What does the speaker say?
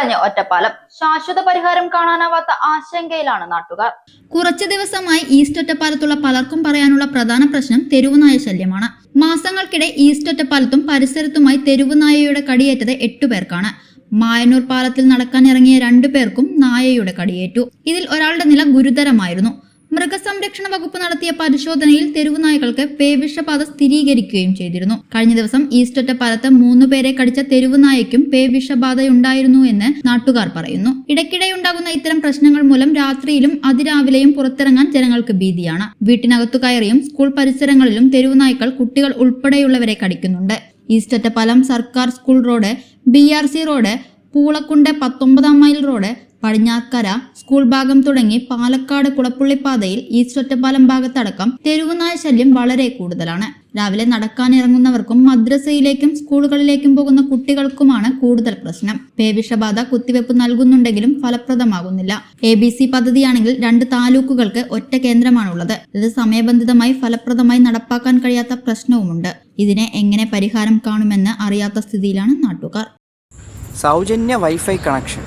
പൊളിഞ്ഞ് ഒറ്റപ്പാലം. ശാശ്വത പരിഹാരം കാണാനാവാത്ത ആശങ്കയിലാണ് നാട്ടുകാർ. കുറച്ചു ദിവസമായി ഈസ്റ്റ് ഒറ്റപ്പാലത്തുള്ള പലർക്കും പറയാനുള്ള പ്രധാന പ്രശ്നം തെരുവുനായ ശല്യമാണ്. മാസങ്ങൾക്കിടെ ഈസ്റ്റ് ഒറ്റപ്പാലത്തും പരിസരത്തുമായി തെരുവുനായയുടെ കടിയേറ്റത് എട്ടുപേർക്കാണ് മായനൂർ പാലത്തിൽ നടക്കാൻ ഇറങ്ങിയ രണ്ടു പേർക്കും നായയുടെ കടിയേറ്റു. ഇതിൽ ഒരാളുടെ നില ഗുരുതരമായിരുന്നു. മൃഗസംരക്ഷണ വകുപ്പ് നടത്തിയ പരിശോധനയിൽ തെരുവുനായകൾക്ക് പേവിഷബാധ സ്ഥിരീകരിക്കുകയും ചെയ്തിരുന്നു. കഴിഞ്ഞ ദിവസം ഈസ്റ്റർ പാലത്ത് മൂന്ന് പേരെ കടിച്ച തെരുവുനായയ്ക്കും പേവിഷബാധയുണ്ടായിരുന്നു എന്ന് നാട്ടുകാർ പറയുന്നു. ഇടയ്ക്കിടെയുണ്ടാകുന്ന ഇത്തരം പ്രശ്നങ്ങൾ മൂലം രാത്രിയിലും അതിരാവിലെയും പുറത്തിറങ്ങാൻ ജനങ്ങൾക്ക് ഭീതിയാണ്. വീട്ടിനകത്തു കയറിയും സ്കൂൾ പരിസരങ്ങളിലും തെരുവുനായ്ക്കൾ കുട്ടികൾ ഉൾപ്പെടെയുള്ളവരെ കടിക്കുന്നുണ്ട്. ഈസ്റ്റർ പാലം സർക്കാർ സ്കൂൾ റോഡ് ബി റോഡ് പൂളക്കുണ്ട് പത്തൊമ്പതാം മൈൽ റോഡ് പടിഞ്ഞാക്കര സ്കൂൾ ഭാഗം തുടങ്ങി പാലക്കാട് കുളപ്പുള്ളിപ്പാതയിൽ ഈസ്റ്റ് ഒറ്റപ്പാലം ഭാഗത്തടക്കം തെരുവുനായ ശല്യം വളരെ കൂടുതലാണ്. രാവിലെ നടക്കാനിറങ്ങുന്നവർക്കും മദ്രസയിലേക്കും സ്കൂളുകളിലേക്കും പോകുന്ന കുട്ടികൾക്കുമാണ് കൂടുതൽ പ്രശ്നം. പേവിഷബാധ കുത്തിവെപ്പ് നൽകുന്നുണ്ടെങ്കിലും ഫലപ്രദമാകുന്നില്ല. എ ബി സി പദ്ധതിയാണെങ്കിൽ രണ്ട് താലൂക്കുകൾക്ക് ഒറ്റ കേന്ദ്രമാണുള്ളത്. ഇത് സമയബന്ധിതമായി ഫലപ്രദമായി നടപ്പാക്കാൻ കഴിയാത്ത പ്രശ്നവുമുണ്ട്. ഇതിനെ എങ്ങനെ പരിഹാരം കാണുമെന്ന് അറിയാത്ത സ്ഥിതിയിലാണ് നാട്ടുകാർ. സൗജന്യ വൈഫൈ കണക്ഷൻ.